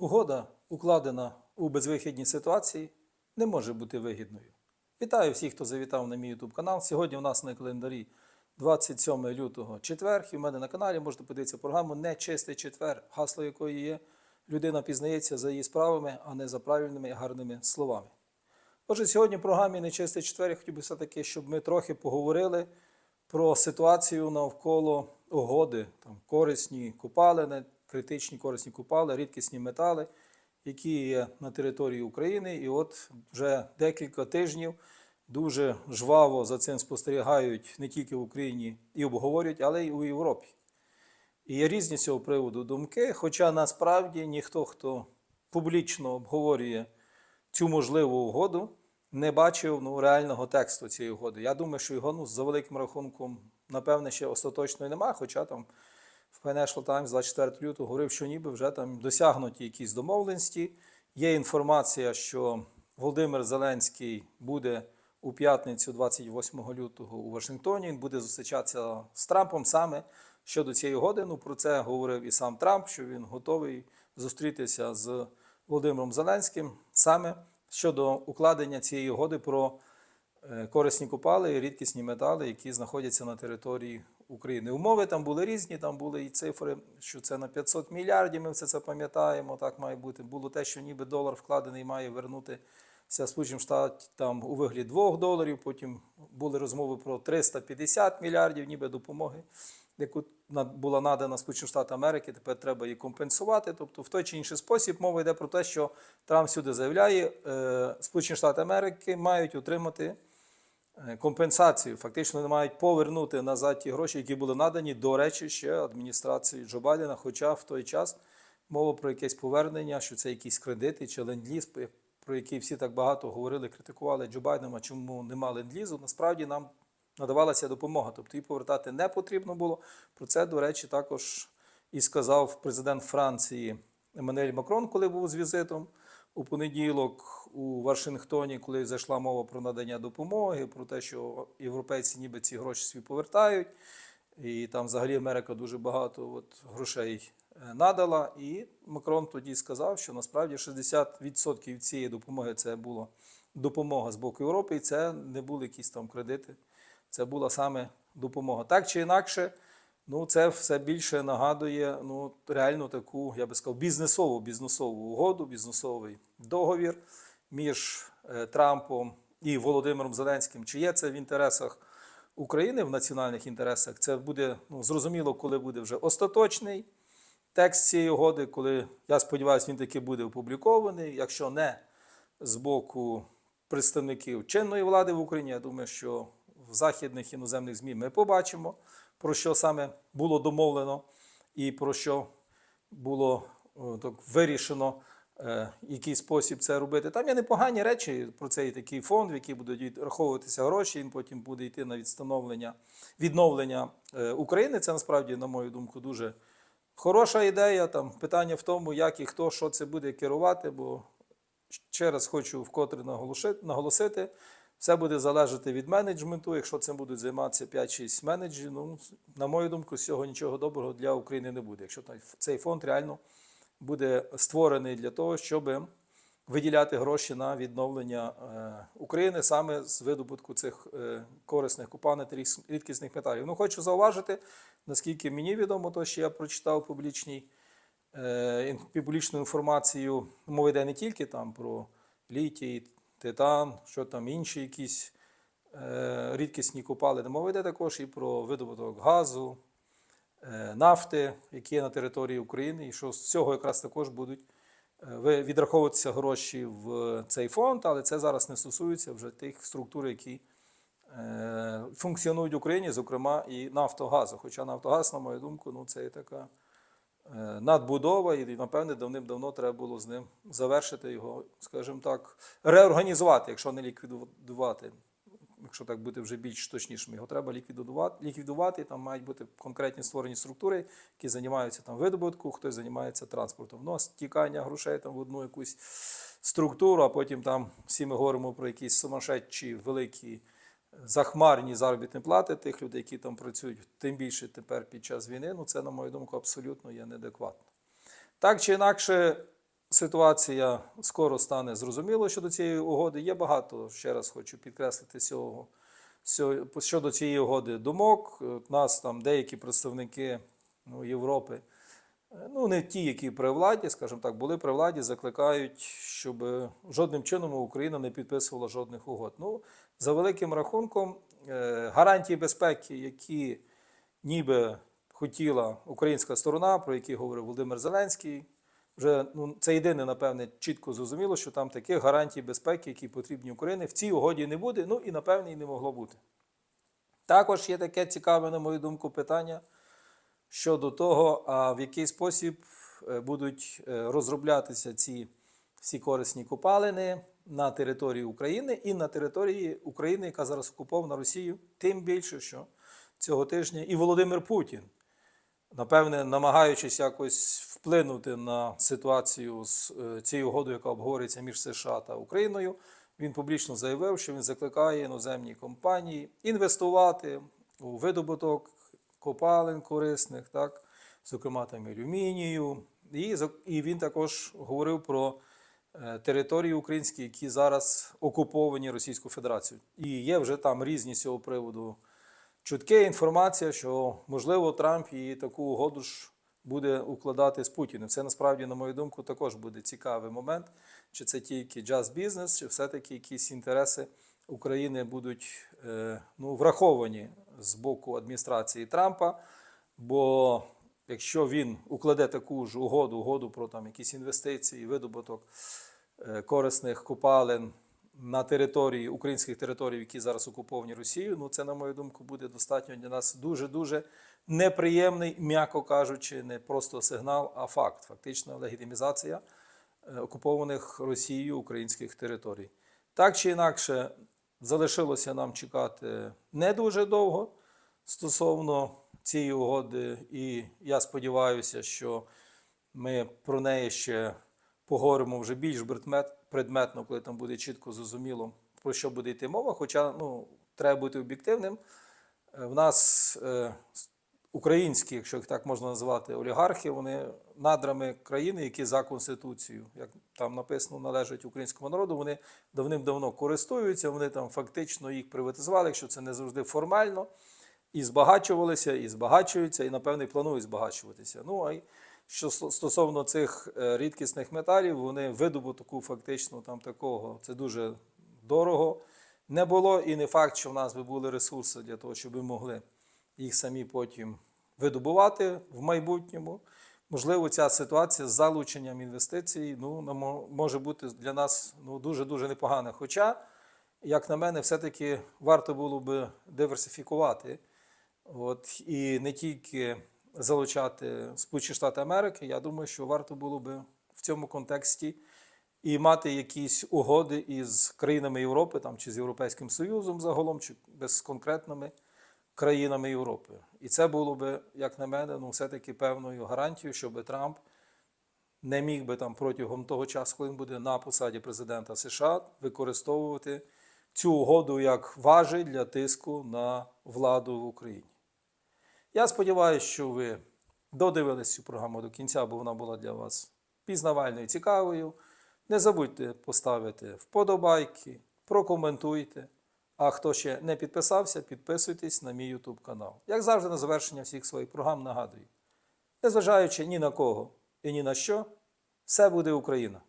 Угода, укладена у безвихідній ситуації, не може бути вигідною. Вітаю всіх, хто завітав на мій YouTube канал. Сьогодні у нас на календарі 27 лютого четвер. І в мене на каналі можете подивитися програму Нечистий четвер, гасло якої є людина пізнається за її справами, а не за правильними і гарними словами. Отже, сьогодні в програмі Нечистий четвер я хотів би все-таки, щоб ми трохи поговорили про ситуацію навколо угоди, там корисні купалини, критичні корисні купали, рідкісні метали, які є на території України. І от вже декілька тижнів дуже жваво за цим спостерігають не тільки в Україні і обговорюють, але й у Європі. І є різні з цього приводу думки, хоча насправді ніхто, хто публічно обговорює цю можливу угоду, не бачив ну, реального тексту цієї угоди. Я думаю, що його ну, за великим рахунком, напевне, ще остаточно немає, хоча там в Financial Times 24 лютого говорив, що ніби вже там досягнуті якісь домовленості. Є інформація, що Володимир Зеленський буде у п'ятницю, 28 лютого, у Вашингтоні. Він буде зустрічатися з Трампом саме щодо цієї угоди. Ну про це говорив і сам Трамп, що він готовий зустрітися з Володимиром Зеленським саме щодо укладення цієї угоди про корисні копали і рідкісні метали, які знаходяться на території України. Умови там були різні, там були і цифри, що це на 500 мільярдів. Ми все це пам'ятаємо. Так має бути. Було те, що ніби долар вкладений має вернутися Сполученим Штатам там у вигляді 2 доларів. Потім були розмови про 350 мільярдів, ніби допомоги, яку була надана Сполученим Штатам Америки. Тепер треба її компенсувати. Тобто, в той чи інший спосіб мова йде про те, що Трамп сюди заявляє, е, Сполучені Штати Америки мають отримати е, компенсацію. Фактично вони мають повернути назад ті гроші, які були надані, до речі, ще адміністрації Джо Байдена. Хоча в той час мова про якесь повернення, що це якісь кредити чи ленд-ліз, про який всі так багато говорили, критикували Джо Байдена, чому нема ленд-лізу. Насправді нам надавалася допомога, тобто її повертати не потрібно було. Про це, до речі, також і сказав президент Франції Еммануель Макрон, коли був з візитом у понеділок у Вашингтоні, коли зайшла мова про надання допомоги, про те, що європейці ніби ці гроші свої повертають. І там взагалі Америка дуже багато от, грошей е, надала. І Макрон тоді сказав, що насправді 60% цієї допомоги це була допомога з боку Європи, і це не були якісь там кредити. Це була саме допомога. Так чи інакше, ну це все більше нагадує ну, реально таку, я би сказав, бізнесову бізнесову угоду, бізнесовий договір між е, Трампом і Володимиром Зеленським. Чи є це в інтересах України, в національних інтересах? Це буде ну, зрозуміло, коли буде вже остаточний текст цієї угоди, коли я сподіваюся, він таки буде опублікований. Якщо не з боку представників чинної влади в Україні, я думаю, що в західних іноземних ЗМІ ми побачимо, про що саме було домовлено і про що було так, вирішено, е, який спосіб це робити. Там є непогані речі про цей такий фонд, в який будуть відраховуватися гроші, він потім буде йти на відстановлення, відновлення е, України. Це насправді, на мою думку, дуже хороша ідея. Там питання в тому, як і хто що це буде керувати, бо ще раз хочу вкотре наголосити. Все буде залежати від менеджменту. Якщо цим будуть займатися 5-6 менеджерів, ну, на мою думку, з цього нічого доброго для України не буде. Якщо цей фонд реально буде створений для того, щоб виділяти гроші на відновлення е, України саме з видобутку цих е, корисних купанет рідкісних металів. Ну, хочу зауважити, наскільки мені відомо, то що я прочитав публічній е, публічну інформацію. Мова йде не тільки там про літій, титан, що там інші якісь е, рідкісні копалини. Мова йде також і про видобуток газу, е, нафти, які є на території України, і що з цього якраз також будуть е, відраховуватися гроші в цей фонд, але це зараз не стосується вже тих структур, які е, функціонують в Україні, зокрема і Нафтогазу. Хоча Нафтогаз, на мою думку, ну це є така надбудова, і напевне давним-давно треба було з ним завершити його, скажімо так, реорганізувати, якщо не ліквідувати. Якщо так бути вже більш точнішим, його треба ліквідувати, ліквідувати. Там мають бути конкретні створені структури, які займаються там видобутку, хтось займається транспортом. Ну, стікання грошей там в одну якусь структуру, а потім там всі ми говоримо про якісь сумасшедші великі захмарні заробітні плати тих людей, які там працюють, тим більше тепер під час війни. Ну це, на мою думку, абсолютно є неадекватно. Так чи інакше, ситуація скоро стане зрозуміло щодо цієї угоди. Є багато, ще раз хочу підкреслити цього, щодо цієї угоди думок. У нас там деякі представники ну, Європи, е, ну не ті, які при владі, скажімо так, були при владі, закликають, щоб жодним чином Україна не підписувала жодних угод. Ну, за великим рахунком, е, гарантії безпеки, які ніби хотіла українська сторона, про які говорив Володимир Зеленський. Вже ну, це єдине, напевне, чітко зрозуміло, що там таких гарантій безпеки, які потрібні Україні, в цій угоді не буде, ну і напевне і не могло бути. Також є таке цікаве, на мою думку, питання щодо того, а в який спосіб е, будуть е, розроблятися ці всі корисні копалини на території України і на території України, яка зараз окупована Росією, тим більше, що цього тижня і Володимир Путін, напевне, намагаючись якось вплинути на ситуацію з е, цією угодою, яка обговорюється між США та Україною, він публічно заявив, що він закликає іноземні компанії інвестувати у видобуток копалин корисних, так, зокрема там алюмінію. І, і він також говорив про е, території українські, які зараз окуповані Російською Федерацією. І є вже там різні з цього приводу чутки, інформація, що можливо Трамп і таку угоду ж буде укладати з Путіним. Це насправді, на мою думку, також буде цікавий момент. Чи це тільки джаз бізнес, чи все-таки якісь інтереси України будуть е, ну, враховані з боку адміністрації Трампа. Бо якщо він укладе таку ж угоду, угоду про там якісь інвестиції, видобуток е, корисних копалин на території українських територій, які зараз окуповані Росією, ну це, на мою думку, буде достатньо для нас дуже-дуже неприємний, м'яко кажучи, не просто сигнал, а факт. Фактично легітимізація е, окупованих Росією українських територій. Так чи інакше, залишилося нам чекати не дуже довго стосовно цієї угоди, і я сподіваюся, що ми про неї ще поговоримо вже більш предметно, коли там буде чітко зрозуміло, про що буде йти мова. Хоча ну, треба бути об'єктивним. Е, В нас е, українські, якщо їх так можна назвати, олігархи, вони надрами країни, які за Конституцією, як там написано, належать українському народу, вони давним-давно користуються, вони там фактично їх приватизували, якщо це не завжди формально, і збагачувалися, і збагачуються, і, напевно, і планують збагачуватися. Ну, а що стосовно цих е, рідкісних металів, вони видобутку фактично там такого, це дуже дорого не було, і не факт, що в нас би були ресурси для того, щоб ми могли їх самі потім видобувати в майбутньому. Можливо, ця ситуація з залученням інвестицій ну, може бути для нас ну, дуже-дуже непогана. Хоча, як на мене, все-таки варто було би диверсифікувати. От, і не тільки залучати Сполучені Штати Америки, я думаю, що варто було би в цьому контексті і мати якісь угоди із країнами Європи там, чи з Європейським Союзом загалом, чи без конкретними країнами Європи. І це було би, як на мене, ну, все-таки певною гарантією, щоб Трамп не міг би там протягом того часу, коли він буде на посаді президента США, використовувати цю угоду як важіль для тиску на владу в Україні. Я сподіваюся, що ви додивились цю програму до кінця, бо вона була для вас пізнавальною і цікавою. Не забудьте поставити вподобайки, прокоментуйте. А хто ще не підписався, підписуйтесь на мій YouTube канал. Як завжди, на завершення всіх своїх програм нагадую: незважаючи ні на кого і ні на що, все буде Україна.